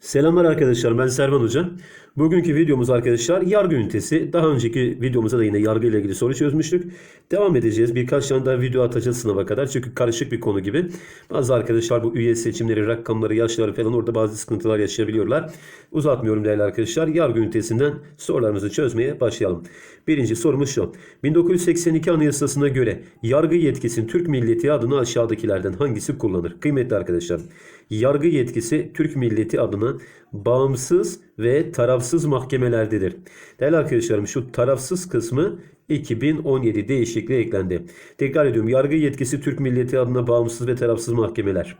Selamlar arkadaşlar ben Servan Hoca. Bugünkü videomuz arkadaşlar yargı ünitesi. Daha önceki videomuzda da yine yargı ile ilgili soru çözmüştük. Devam edeceğiz. Birkaç tane daha video atacağız sınava kadar. Çünkü karışık bir konu gibi. Bazı arkadaşlar bu üye seçimleri, rakamları, yaşları falan orada bazı sıkıntılar yaşayabiliyorlar. Uzatmıyorum değerli arkadaşlar. Yargı ünitesinden sorularımızı çözmeye başlayalım. Birinci sorumuz şu. 1982 Anayasası'na göre yargı yetkisini Türk Milleti adına aşağıdakilerden hangisi kullanır? Kıymetli arkadaşlar. Yargı yetkisi Türk milleti adına bağımsız ve tarafsız mahkemelerdedir. Değerli arkadaşlarım şu tarafsız kısmı 2017 değişikliği eklendi. Tekrar ediyorum. Yargı yetkisi Türk milleti adına bağımsız ve tarafsız mahkemeler.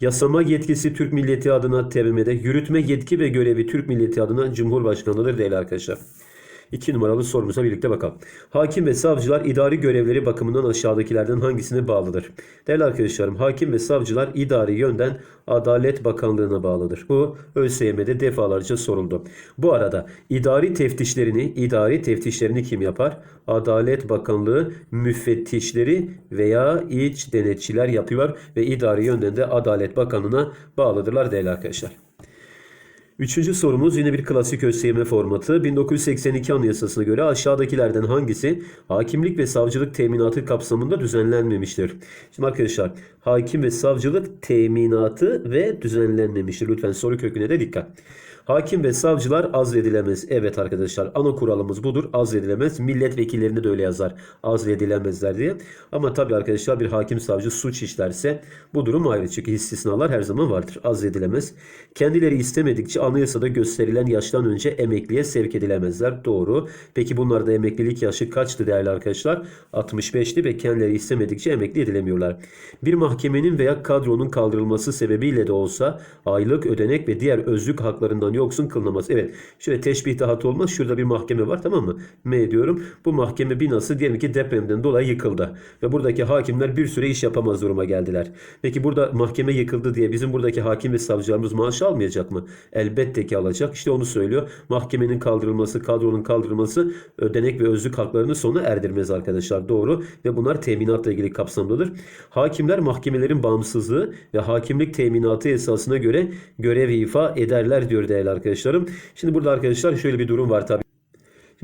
Yasama yetkisi Türk milleti adına TBMM'de, yürütme yetki ve görevi Türk milleti adına Cumhurbaşkanı'dır değerli arkadaşlar. İki numaralı sorumuza birlikte bakalım. Hakim ve savcılar idari görevleri bakımından aşağıdakilerden hangisine bağlıdır? Değerli arkadaşlarım, hakim ve savcılar idari yönden Adalet Bakanlığı'na bağlıdır. Bu ÖSYM'de defalarca soruldu. Bu arada idari teftişlerini, idari teftişlerini kim yapar? Adalet Bakanlığı müfettişleri veya iç denetçiler yapıyor ve idari yönden de Adalet Bakanlığı'na bağlıdırlar değerli arkadaşlar. Üçüncü sorumuz yine bir klasik ÖSYM formatı. 1982 Anayasası'na göre aşağıdakilerden hangisi hakimlik ve savcılık teminatı kapsamında düzenlenmemiştir? Şimdi arkadaşlar hakim ve savcılık teminatı ve düzenlenmemiştir. Lütfen soru köküne de dikkat. Hakim ve savcılar azledilemez. Evet arkadaşlar ana kuralımız budur. Azledilemez. Milletvekillerinde de öyle yazar. Azledilemezler diye. Ama tabii arkadaşlar bir hakim savcı suç işlerse bu durum ayrı. Çünkü istisnalar her zaman vardır. Azledilemez. Kendileri istemedikçe anayasada gösterilen yaştan önce emekliye sevk edilemezler. Doğru. Peki bunlarda emeklilik yaşı kaçtı değerli arkadaşlar? 65'ti ve kendileri istemedikçe emekli edilemiyorlar. Bir mahkemenin veya kadronun kaldırılması sebebiyle de olsa aylık ödenek ve diğer özlük haklarından yoksun kılınamaz. Evet. Şöyle teşbihte hata olmaz. Şurada bir mahkeme var tamam mı? M diyorum. Bu mahkeme binası diyelim ki depremden dolayı yıkıldı. Ve buradaki hakimler bir süre iş yapamaz duruma geldiler. Peki burada mahkeme yıkıldı diye bizim buradaki hakim ve savcılarımız maaş almayacak mı? Elbette ki alacak. İşte onu söylüyor. Mahkemenin kaldırılması, kadronun kaldırılması ödenek ve özlük haklarını sona erdirmez arkadaşlar. Doğru. Ve bunlar teminatla ilgili kapsamdadır. Hakimler mahkemelerin bağımsızlığı ve hakimlik teminatı esasına göre görev ifa ederler diyor değerli arkadaşlarım. Şimdi burada arkadaşlar şöyle bir durum var tabii.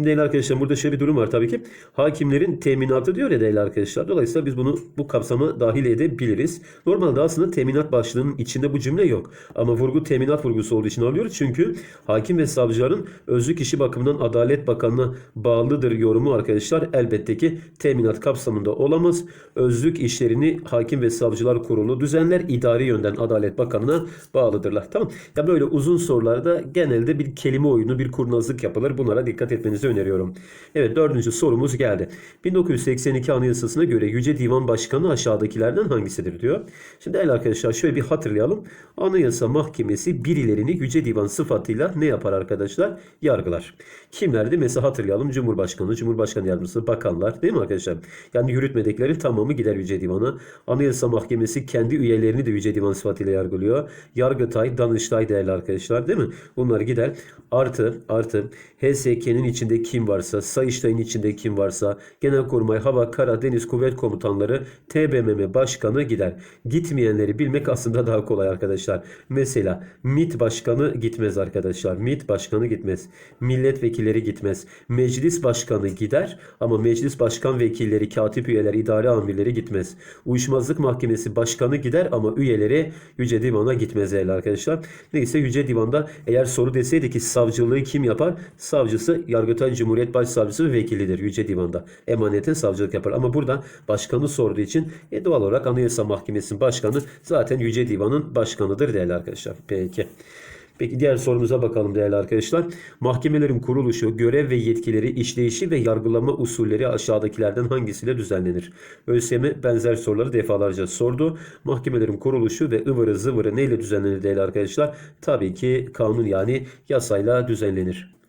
Şimdi değerli arkadaşlar burada şöyle bir durum var tabii ki. Hakimlerin teminatı diyor ya değerli arkadaşlar. Dolayısıyla biz bunu bu kapsama dahil edebiliriz. Normalde aslında teminat başlığının içinde bu cümle yok. Ama vurgu teminat vurgusu olduğu için alıyoruz. Çünkü hakim ve savcıların özlük işi bakımından Adalet Bakanlığı'na bağlıdır yorumu arkadaşlar. Elbette ki teminat kapsamında olamaz. Özlük işlerini hakim ve savcılar kurulu düzenler. idari yönden Adalet Bakanlığı'na bağlıdırlar. Tamam. Ya böyle uzun sorularda genelde bir kelime oyunu, bir kurnazlık yapılır. Bunlara dikkat etmenizi öneriyorum. Evet dördüncü sorumuz geldi. 1982 Anayasası'na göre Yüce Divan Başkanı aşağıdakilerden hangisidir diyor. Şimdi değerli arkadaşlar şöyle bir hatırlayalım. Anayasa Mahkemesi birilerini Yüce Divan sıfatıyla ne yapar arkadaşlar? Yargılar. Kimlerdi? Mesela hatırlayalım Cumhurbaşkanı, Cumhurbaşkanı Yardımcısı, bakanlar değil mi arkadaşlar? Yani yürütmedikleri tamamı gider Yüce Divan'a. Anayasa Mahkemesi kendi üyelerini de Yüce Divan sıfatıyla yargılıyor. Yargıtay, Danıştay değerli arkadaşlar değil mi? Bunlar gider. Artı, artı HSK'nin kim varsa, Sayıştay'ın içinde kim varsa, Genelkurmay, Hava, Kara, Deniz Kuvvet Komutanları, TBMM Başkanı gider. Gitmeyenleri bilmek aslında daha kolay arkadaşlar. Mesela MİT Başkanı gitmez arkadaşlar. MİT Başkanı gitmez. Milletvekilleri gitmez. Meclis Başkanı gider ama Meclis Başkan Vekilleri, katip üyeler, idare amirleri gitmez. Uyuşmazlık Mahkemesi Başkanı gider ama üyeleri Yüce Divan'a gitmez değerli arkadaşlar. Neyse Yüce Divan'da eğer soru deseydi ki savcılığı kim yapar? Savcısı Yargıtay Cumhuriyet Başsavcısı ve vekilidir Yüce Divan'da. Emanetin savcılık yapar. Ama burada başkanı sorduğu için e, doğal olarak Anayasa Mahkemesi'nin başkanı zaten Yüce Divan'ın başkanıdır değerli arkadaşlar. Peki. Peki diğer sorumuza bakalım değerli arkadaşlar. Mahkemelerin kuruluşu, görev ve yetkileri, işleyişi ve yargılama usulleri aşağıdakilerden hangisiyle düzenlenir? ÖSYM benzer soruları defalarca sordu. Mahkemelerin kuruluşu ve ıvırı zıvırı neyle düzenlenir değerli arkadaşlar? Tabii ki kanun yani yasayla düzenlenir.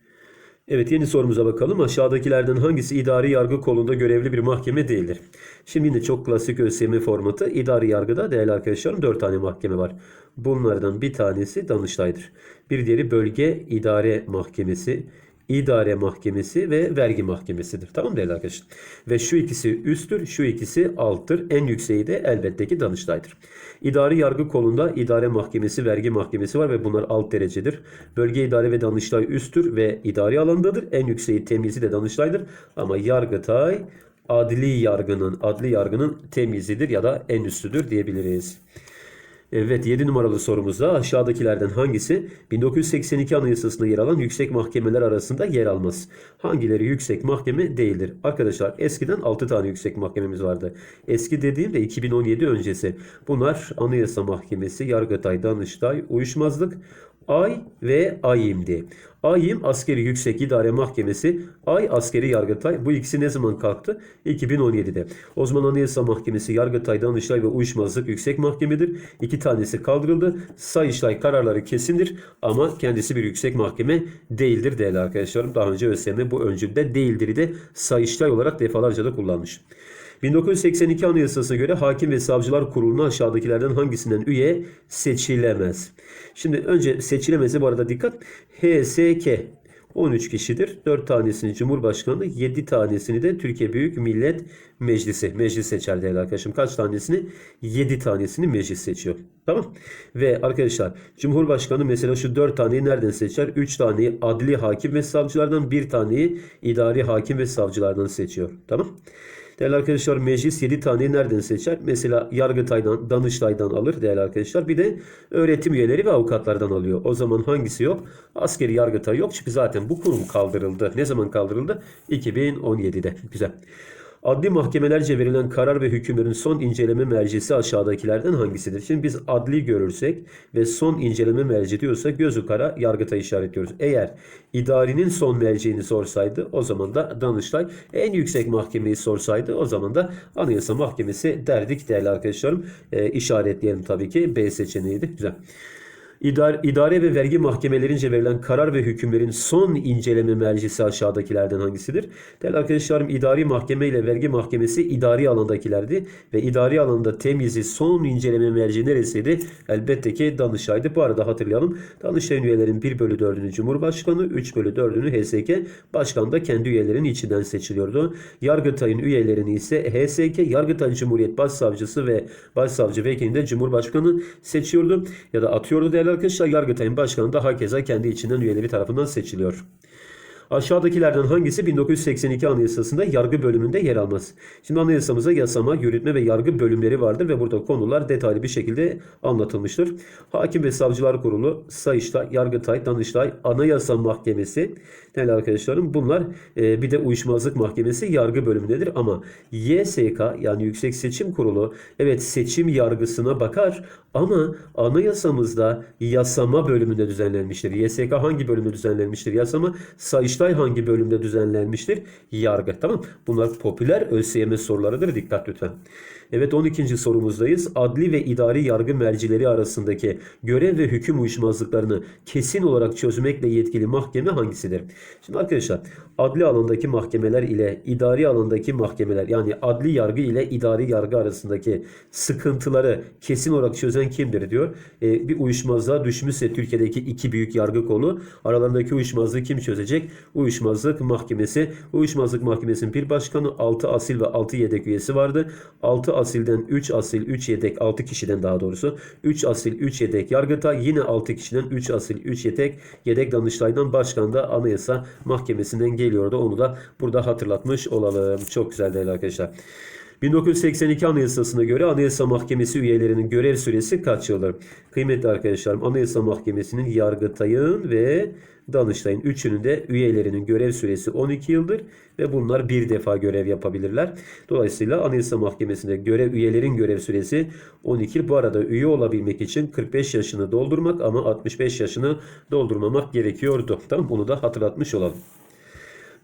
Evet yeni sorumuza bakalım. Aşağıdakilerden hangisi idari yargı kolunda görevli bir mahkeme değildir? Şimdi yine çok klasik ÖSYM formatı. İdari yargıda değerli arkadaşlarım 4 tane mahkeme var. Bunlardan bir tanesi Danıştay'dır. Bir diğeri Bölge İdare Mahkemesi. İdare Mahkemesi ve Vergi Mahkemesidir. Tamam mı değerli arkadaşlar? Ve şu ikisi üsttür, şu ikisi alttır. En yükseği de elbette ki Danıştay'dır. İdari yargı kolunda İdare Mahkemesi, Vergi Mahkemesi var ve bunlar alt derecedir. Bölge İdare ve Danıştay üsttür ve idari alandadır. En yükseği temyizi de Danıştay'dır. Ama Yargıtay adli yargının, adli yargının temyizidir ya da en üstüdür diyebiliriz. Evet 7 numaralı sorumuzda aşağıdakilerden hangisi 1982 Anayasası'nda yer alan yüksek mahkemeler arasında yer almaz? Hangileri yüksek mahkeme değildir? Arkadaşlar eskiden 6 tane yüksek mahkememiz vardı. Eski dediğimde 2017 öncesi. Bunlar Anayasa Mahkemesi, Yargıtay, Danıştay, Uyuşmazlık, Ay ve AYİM'di. AYİM Askeri Yüksek İdare Mahkemesi, Ay Askeri Yargıtay. Bu ikisi ne zaman kalktı? 2017'de. O zaman Anayasa Mahkemesi, Yargıtay, Danıştay ve Uyuşmazlık Yüksek Mahkemedir. İki tanesi kaldırıldı. Sayıştay kararları kesindir ama kendisi bir yüksek mahkeme değildir değerli arkadaşlarım. Daha önce ÖSYM bu öncülde değildir'i de Sayıştay olarak defalarca da kullanmış. 1982 Anayasası'na göre Hakim ve Savcılar Kurulu'na aşağıdakilerden hangisinden üye seçilemez? Şimdi önce seçilemezi bu arada dikkat. HSK 13 kişidir. 4 tanesini Cumhurbaşkanı, 7 tanesini de Türkiye Büyük Millet Meclisi. Meclis seçer değerli arkadaşım. Kaç tanesini? 7 tanesini meclis seçiyor. Tamam. Ve arkadaşlar Cumhurbaşkanı mesela şu 4 taneyi nereden seçer? 3 taneyi adli hakim ve savcılardan, 1 taneyi idari hakim ve savcılardan seçiyor. Tamam. Değerli arkadaşlar meclis 7 taneyi nereden seçer? Mesela Yargıtay'dan, Danıştay'dan alır değerli arkadaşlar. Bir de öğretim üyeleri ve avukatlardan alıyor. O zaman hangisi yok? Askeri Yargıtay yok çünkü zaten bu kurum kaldırıldı. Ne zaman kaldırıldı? 2017'de. Güzel. Adli mahkemelerce verilen karar ve hükümlerin son inceleme mercisi aşağıdakilerden hangisidir? Şimdi biz adli görürsek ve son inceleme merci diyorsa gözü kara yargıta işaretliyoruz. Eğer idarinin son merceğini sorsaydı o zaman da Danıştay en yüksek mahkemeyi sorsaydı o zaman da Anayasa Mahkemesi derdik değerli arkadaşlarım. E, işaretleyelim tabii ki B seçeneğiydi. Güzel. İdare, ve vergi mahkemelerince verilen karar ve hükümlerin son inceleme mercisi aşağıdakilerden hangisidir? Değerli arkadaşlarım idari mahkeme ile vergi mahkemesi idari alandakilerdi ve idari alanda temyizi son inceleme merci neresiydi? Elbette ki Danıştay'dı. Bu arada hatırlayalım. Danıştay'ın üyelerin 1 bölü 4'ünü Cumhurbaşkanı, 3 bölü 4'ünü HSK, başkan da kendi üyelerinin içinden seçiliyordu. Yargıtay'ın üyelerini ise HSK, Yargıtay Cumhuriyet Başsavcısı ve Başsavcı vekilini Cumhurbaşkanı seçiyordu ya da atıyordu değerli arkadaşlar Yargıtay'ın başkanı da hakeza kendi içinden üyeleri tarafından seçiliyor. Aşağıdakilerden hangisi 1982 Anayasası'nda yargı bölümünde yer almaz? Şimdi anayasamıza yasama, yürütme ve yargı bölümleri vardır ve burada konular detaylı bir şekilde anlatılmıştır. Hakim ve Savcılar Kurulu, Sayıştay, Yargıtay, Danıştay, Anayasa Mahkemesi, değerli arkadaşlarım bunlar e, bir de Uyuşmazlık Mahkemesi yargı bölümündedir ama YSK yani Yüksek Seçim Kurulu evet seçim yargısına bakar ama anayasamızda yasama bölümünde düzenlenmiştir. YSK hangi bölümde düzenlenmiştir? Yasama. Sayıştay hangi bölümde düzenlenmiştir? Yargı. Tamam. Bunlar popüler ÖSYM sorularıdır. Dikkat lütfen. Evet 12. sorumuzdayız. Adli ve idari yargı mercileri arasındaki görev ve hüküm uyuşmazlıklarını kesin olarak çözmekle yetkili mahkeme hangisidir? Şimdi arkadaşlar adli alandaki mahkemeler ile idari alandaki mahkemeler yani adli yargı ile idari yargı arasındaki sıkıntıları kesin olarak çözen kimdir diyor. Ee, bir uyuşmazlığa düşmüşse Türkiye'deki iki büyük yargı kolu aralarındaki uyuşmazlığı kim çözecek? Uyuşmazlık mahkemesi. Uyuşmazlık mahkemesinin bir başkanı 6 asil ve 6 yedek üyesi vardı. 6 asilden 3 asil 3 yedek 6 kişiden daha doğrusu 3 asil 3 yedek Yargıtay yine 6 kişiden 3 asil 3 yedek yedek Danıştay'dan başkan da Anayasa Mahkemesi'nden geliyordu. Onu da burada hatırlatmış olalım. Çok güzel değerli arkadaşlar. 1982 Anayasası'na göre Anayasa Mahkemesi üyelerinin görev süresi kaç yıldır? Kıymetli arkadaşlarım Anayasa Mahkemesi'nin Yargıtay'ın ve Danıştay'ın üçünün de üyelerinin görev süresi 12 yıldır ve bunlar bir defa görev yapabilirler. Dolayısıyla Anayasa Mahkemesi'nde görev üyelerin görev süresi 12 yıl. Bu arada üye olabilmek için 45 yaşını doldurmak ama 65 yaşını doldurmamak gerekiyordu. Tamam bunu da hatırlatmış olalım.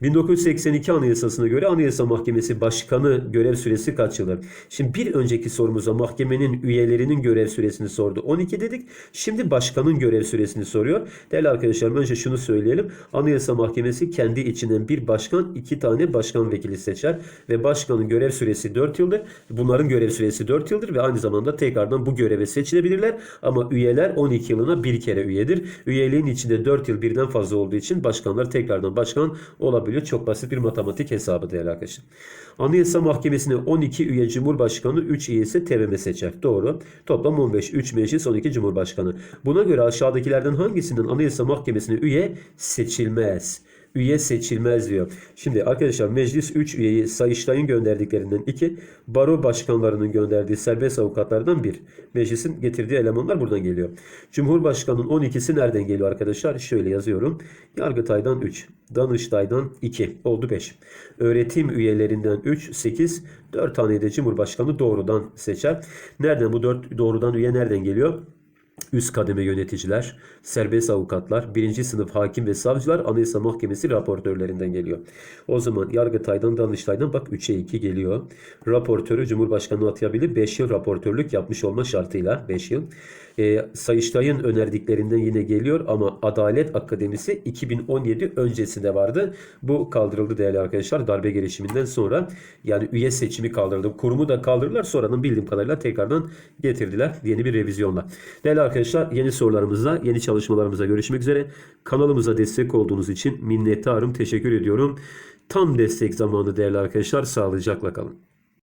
1982 Anayasası'na göre Anayasa Mahkemesi Başkanı görev süresi kaç yıldır? Şimdi bir önceki sorumuza mahkemenin üyelerinin görev süresini sordu. 12 dedik. Şimdi başkanın görev süresini soruyor. Değerli arkadaşlarım önce şunu söyleyelim. Anayasa Mahkemesi kendi içinden bir başkan, iki tane başkan vekili seçer ve başkanın görev süresi 4 yıldır. Bunların görev süresi 4 yıldır ve aynı zamanda tekrardan bu göreve seçilebilirler. Ama üyeler 12 yılına bir kere üyedir. Üyeliğin içinde 4 yıl birden fazla olduğu için başkanlar tekrardan başkan olabiliyor. Çok basit bir matematik hesabı değerli arkadaşlar. Anayasa Mahkemesi'ne 12 üye Cumhurbaşkanı, 3 üye ise TBMM seçer. Doğru. Toplam 15. 3 meclis 12 Cumhurbaşkanı. Buna göre aşağıdakilerden hangisinden Anayasa Mahkemesi'ne üye seçilmez? Üye seçilmez diyor. Şimdi arkadaşlar meclis 3 üyeyi Sayıştay'ın gönderdiklerinden 2, baro başkanlarının gönderdiği serbest avukatlardan 1. Meclisin getirdiği elemanlar buradan geliyor. Cumhurbaşkanının 12'si nereden geliyor arkadaşlar? Şöyle yazıyorum. Yargıtay'dan 3, Danıştay'dan 2, oldu 5. Öğretim üyelerinden 3, 8, 4 tane de Cumhurbaşkanı doğrudan seçer. Nereden bu 4 doğrudan üye nereden geliyor? Üst kademe yöneticiler, serbest avukatlar, birinci sınıf hakim ve savcılar Anayasa Mahkemesi raportörlerinden geliyor. O zaman Yargıtay'dan, Danıştay'dan bak 3'e 2 geliyor. Raportörü Cumhurbaşkanı atayabilir. 5 yıl raportörlük yapmış olma şartıyla 5 yıl. E, Sayıştay'ın önerdiklerinden yine geliyor ama Adalet Akademisi 2017 öncesinde vardı. Bu kaldırıldı değerli arkadaşlar darbe girişiminden sonra. Yani üye seçimi kaldırıldı. Kurumu da kaldırdılar. Sonradan bildiğim kadarıyla tekrardan getirdiler yeni bir revizyonla. Değerli arkadaşlar yeni sorularımızda, yeni çalışmalarımıza görüşmek üzere. Kanalımıza destek olduğunuz için minnettarım. Teşekkür ediyorum. Tam destek zamanı değerli arkadaşlar. Sağlıcakla kalın.